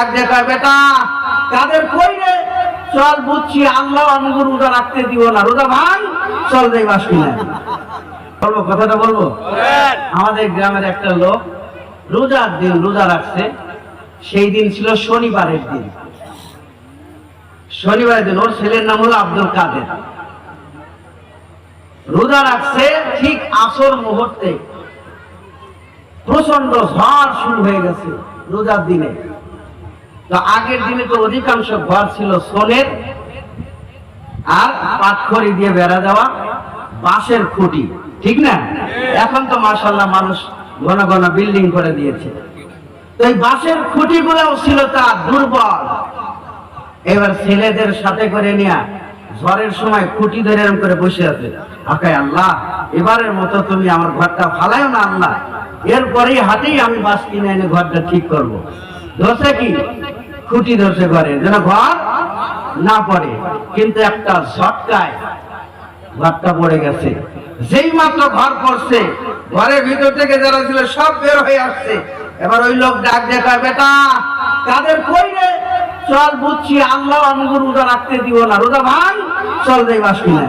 ডাক দেখা বেটা কাদের কই চল বুঝছি আল্লাহ আমাকে রোজা রাখতে দিব না। রোজা ভাঙ চল যাই বাস বলব কথাটা বলব? আমাদের গ্রামের একটা লোক রোজার দিন রোজা রাখছে। সেই দিন ছিল শনিবারের দিন। শনিবারের দিন ওর ছেলের নাম হলো আব্দুল কাদের। রোজা রাখছে ঠিক আসর মুহূর্তে। প্রচণ্ড ঝড় শুরু হয়ে গেছে রোজার দিনে। আগের দিনে তো অধিকাংশ ঘর ছিল সোনের আর পাটখড়ি দিয়ে বেড়া দেওয়া, বাঁশের খুঁটি, ঠিক না? এখন তো মাসাল্লাহ মানুষ ঘন ঘন বিল্ডিং করে দিয়েছে। তো এই বাঁশের খুঁটি গুলোও ছিল তার দুর্বল। এবার ছেলেদের সাথে করে নিয়ে ঝড়ের সময় খুঁটি ধরে এরম করে বসে আছে। আকাই আল্লাহ, এবারের মতো তুমি আমার ঘরটা ফালাইও না আল্লাহ। এরপরেই হাতেই আমি বাস কিনে এনে ঘরটা ঠিক করব। ধরছে কি? খুঁটি ধরছে ঘরে, যেন ঘর না পড়ে। কিন্তু একটা ঝটকায় ঘরটা পড়ে গেছে। যেই মাত্র ঘর পড়ছে, ঘরের ভিতর থেকে যারা ছিল সব বের হয়ে আসছে। এবার ওই লোক ডাক দেখা বেটা, কাদের কই রে চল বুঝছি, আল্লাহ আমাকে রোজা রাখতে দিব না। রোজা ভাঙ চল যাই বাস কিনা